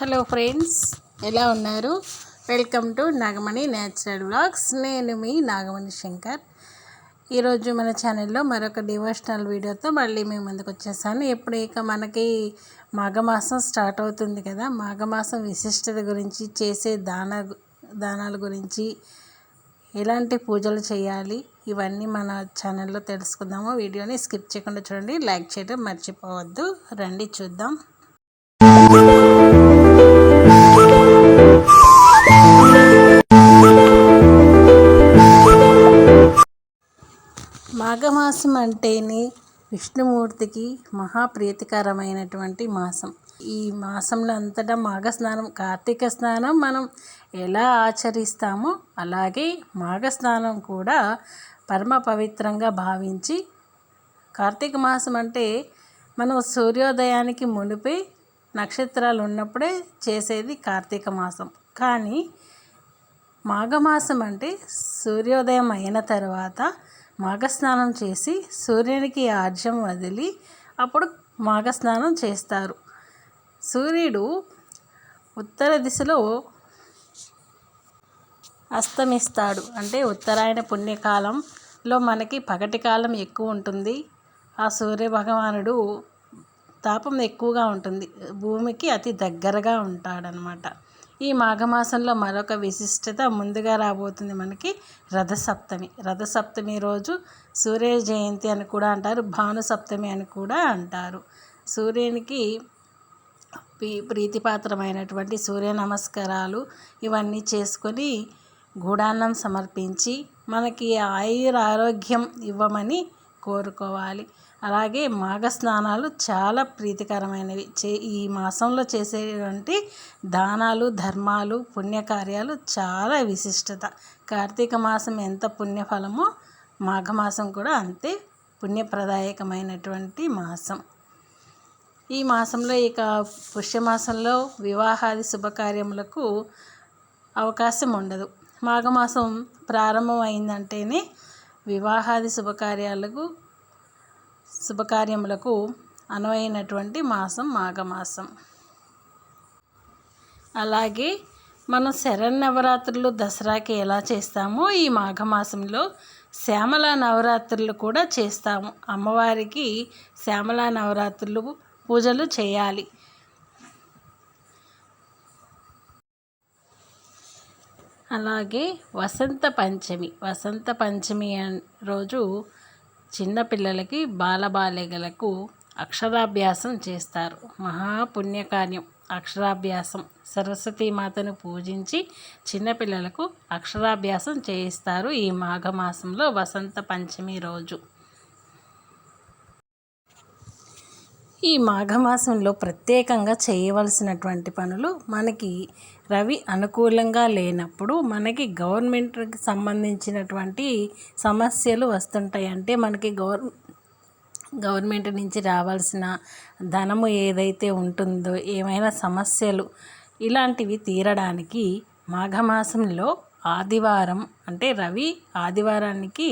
Hello friends ఎలా ఉన్నారు? Welcome to Nagamani natural vlogs. నేను మీ నాగమణి శంకర్. ఈరోజు మన ఛానల్లో మరొక డివోషనల్ వీడియోతో మళ్ళీ మేము ముందుకు వచ్చేసాను. ఎప్పుడు ఇక మనకి మాఘమాసం స్టార్ట్ అవుతుంది కదా మాఘమాసం విశిష్టత గురించి చేసే దాన దానాల గురించి ఎలాంటి పూజలు చేయాలి ఇవన్నీ మన ఛానల్లో తెలుసుకుందాము. వీడియోని స్కిప్ చేయకుండా చూడండి లైక్ చేయడం మర్చిపోవద్దు. రండి చూద్దాం. మాఘమాసం అంటేనే విష్ణుమూర్తికి మహాప్రీతికరమైనటువంటి మాసం. ఈ మాసంలో అంతటా మాఘ స్నానం కార్తీక స్నానం మనం ఎలా ఆచరిస్తామో అలాగే మాఘ స్నానం కూడా పరమ పవిత్రంగా భావించి కార్తీక మాసం అంటే మనం సూర్యోదయానికి మునిపే నక్షత్రాలు ఉన్నప్పుడే చేసేది కార్తీక మాసం. కానీ మాఘమాసం అంటే సూర్యోదయం అయిన తర్వాత మాఘస్నానం చేసి సూర్యునికి ఆర్జం వదిలి అప్పుడు మాఘస్నానం చేస్తారు. సూర్యుడు ఉత్తర దిశలో అస్తమిస్తాడు. అంటే ఉత్తరాయణ పుణ్యకాలంలో మనకి పగటి కాలం ఎక్కువ ఉంటుంది. ఆ సూర్య భగవానుడు తాపం ఎక్కువగా ఉంటుంది. భూమికి అతి దగ్గరగా ఉంటాడనమాట. ఈ మాఘమాసంలో మరొక విశిష్టత ముందుగా రాబోతుంది మనకి రథసప్తమి. రథసప్తమి రోజు సూర్య జయంతి అని కూడా అంటారు భాను సప్తమి అని కూడా అంటారు. సూర్యునికి ప్రీతిపాత్రమైనటువంటి సూర్య నమస్కారాలు ఇవన్నీ చేసుకొని గూడాన్నం సమర్పించి మనకి ఆయుర ఆరోగ్యం ఇవ్వమని కోరుకోవాలి. అలాగే మాఘ స్నానాలు చాలా ప్రీతికరమైనవి. చే ఈ మాసంలో చేసేటువంటి దానాలు ధర్మాలు పుణ్యకార్యాలు చాలా విశిష్టత. కార్తీక మాసం ఎంత పుణ్యఫలమో మాఘమాసం కూడా అంతే పుణ్యప్రదాయకమైనటువంటి మాసం. ఈ మాసంలో ఇక పుష్యమాసంలో వివాహాది శుభకార్యములకు అవకాశం ఉండదు. మాఘమాసం ప్రారంభం అయిందంటేనే వివాహాది శుభకార్యాలకు శుభకార్యములకు అనువైనటువంటి మాసం మాఘమాసం. అలాగే మనం శరన్నవరాత్రులు దసరాకి ఎలా చేస్తామో ఈ మాఘమాసంలో శ్యామల నవరాత్రులు కూడా చేస్తాము. అమ్మవారికి శ్యామల నవరాత్రులు పూజలు చేయాలి. అలాగే వసంత పంచమి. వసంత పంచమి రోజు చిన్నపిల్లలకి బాలబాలికలకు అక్షరాభ్యాసం చేస్తారు. మహాపుణ్యకార్యం. అక్షరాభ్యాసం. సరస్వతీమాతను పూజించి చిన్నపిల్లలకు అక్షరాభ్యాసం చేయిస్తారు ఈ మాఘమాసంలో వసంత పంచమి రోజు. ఈ మాఘమాసంలో ప్రత్యేకంగా చేయవలసినటువంటి పనులు మనకి రవి అనుకూలంగా లేనప్పుడు మనకి గవర్నమెంట్కి సంబంధించినటువంటి సమస్యలు వస్తుంటాయి. అంటే మనకి గవర్ గవర్నమెంట్ నుంచి రావాల్సిన ధనము ఏదైతే ఉంటుందో ఏమైనా సమస్యలు ఇలాంటివి తీరడానికి మాఘమాసంలో ఆదివారం అంటే రవి ఆదివారానికి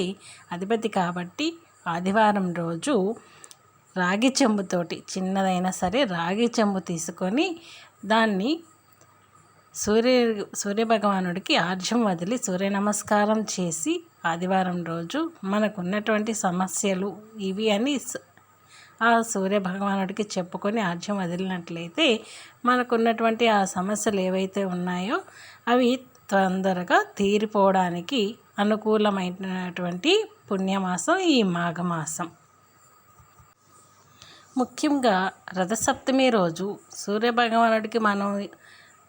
అధిపతి కాబట్టి ఆదివారం రోజు రాగి చెంబుతోటి చిన్నదైనా సరే రాగి చెంబు తీసుకొని దాన్ని సూర్య సూర్యభగవానుడికి ఆర్జం వదిలి సూర్య నమస్కారం చేసి ఆదివారం రోజు మనకున్నటువంటి సమస్యలు ఇవి అని ఆ సూర్య భగవానుడికి చెప్పుకొని ఆర్జం వదిలినట్లయితే మనకున్నటువంటి ఆ సమస్యలు ఏవైతే ఉన్నాయో అవి తొందరగా తీరిపోవడానికి అనుకూలమైనటువంటి పుణ్యమాసం ఈ మాఘమాసం. ముఖ్యంగా రథసప్తమి రోజు సూర్యభగవానుడికి మనం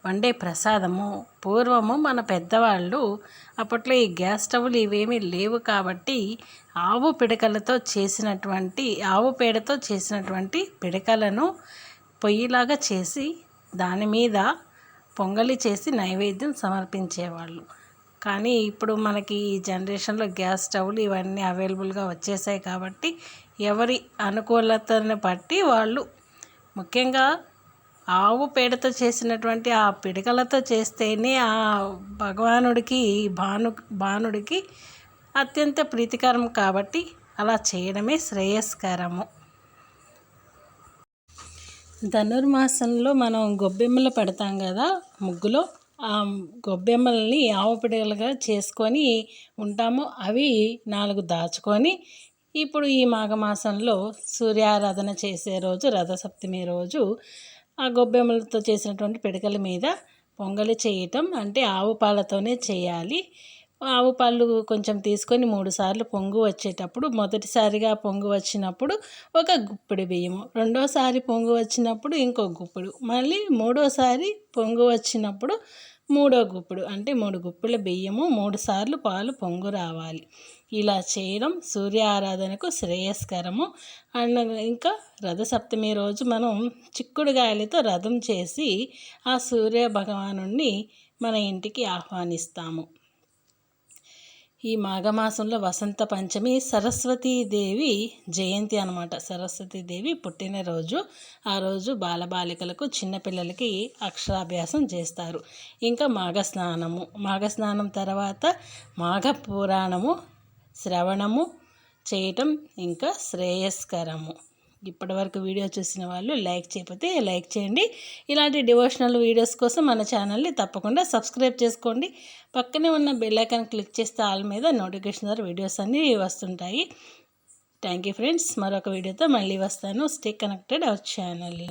వండే ప్రసాదము పూర్వము మన పెద్దవాళ్ళు అప్పట్లో ఈ గ్యాస్ స్టవ్లు ఇవేమీ లేవు కాబట్టి ఆవు పిడకలతో చేసినటువంటి ఆవు పేడతో చేసినటువంటి పిడకలను పొయ్యిలాగా చేసి దాని మీద పొంగలి చేసి నైవేద్యం సమర్పించేవాళ్ళు. కానీ ఇప్పుడు మనకి ఈ జనరేషన్లో గ్యాస్ స్టవ్లు ఇవన్నీ అవైలబుల్గా వచ్చేసాయి కాబట్టి ఎవరి అనుకూలతను బట్టి వాళ్ళు ముఖ్యంగా ఆవు పేడతో చేసినటువంటి ఆ పిడకలతో చేస్తేనే ఆ భగవానుడికి భాను భానుడికి అత్యంత ప్రీతికరం కాబట్టి అలా చేయడమే శ్రేయస్కరము. ధనుర్మాసంలో మనం గొబ్బెమ్మలు పెడతాం కదా ముగ్గులో. ఆ గొబ్బెమ్మల్ని ఆవు పిడకలుగా చేసుకొని ఉంటాము. అవి నాలుగు దాచుకొని ఇప్పుడు ఈ మాఘమాసంలో సూర్యారాధన చేసే రోజు రథసప్తమి రోజు ఆ గొబ్బెమ్మలతో చేసినటువంటి పిడకల మీద పొంగలి చేయటం అంటే ఆవు పాలతోనే చేయాలి. ఆవు పాలు కొంచెం తీసుకొని మూడు సార్లు పొంగు వచ్చేటప్పుడు మొదటిసారిగా పొంగు వచ్చినప్పుడు ఒక గుప్పిడి బియ్యము రెండోసారి పొంగు వచ్చినప్పుడు ఇంకో గుప్పుడు మళ్ళీ మూడోసారి పొంగు వచ్చినప్పుడు మూడో గుప్పుడు అంటే మూడు గుప్పుల బియ్యము మూడు సార్లు పాలు పొంగు రావాలి. ఇలా చేయడం సూర్య ఆరాధనకు శ్రేయస్కరము. అండ్ ఇంకా రథసప్తమి రోజు మనం చిక్కుడుగాయలతో రథం చేసి ఆ సూర్య భగవాను మన ఇంటికి ఆహ్వానిస్తాము. ఈ మాఘమాసంలో వసంత పంచమి సరస్వతీదేవి జయంతి అనమాట సరస్వతీదేవి పుట్టినరోజు. ఆ రోజు బాలబాలికలకు చిన్నపిల్లలకి అక్షరాభ్యాసం చేస్తారు. ఇంకా మాఘ స్నానము మాఘ స్నానం తర్వాత మాఘ పురాణము శ్రవణము చేయటం ఇంకా శ్రేయస్కరము. ఇప్పటివరకు వీడియో చూసిన వాళ్ళు లైక్ చేయకపోతే లైక్ చేయండి. ఇలాంటి డివోషనల్ వీడియోస్ కోసం మన ఛానల్ని తప్పకుండా సబ్స్క్రైబ్ చేసుకోండి. పక్కనే ఉన్న బెల్లైకాన్ క్లిక్ చేస్తే ఆల్ మీద నోటిఫికేషన్ ద్వారా వీడియోస్ అన్నీ వస్తుంటాయి. Thank you friends. మరొక వీడియోతో మళ్ళీ వస్తాను. Stay connected our channel.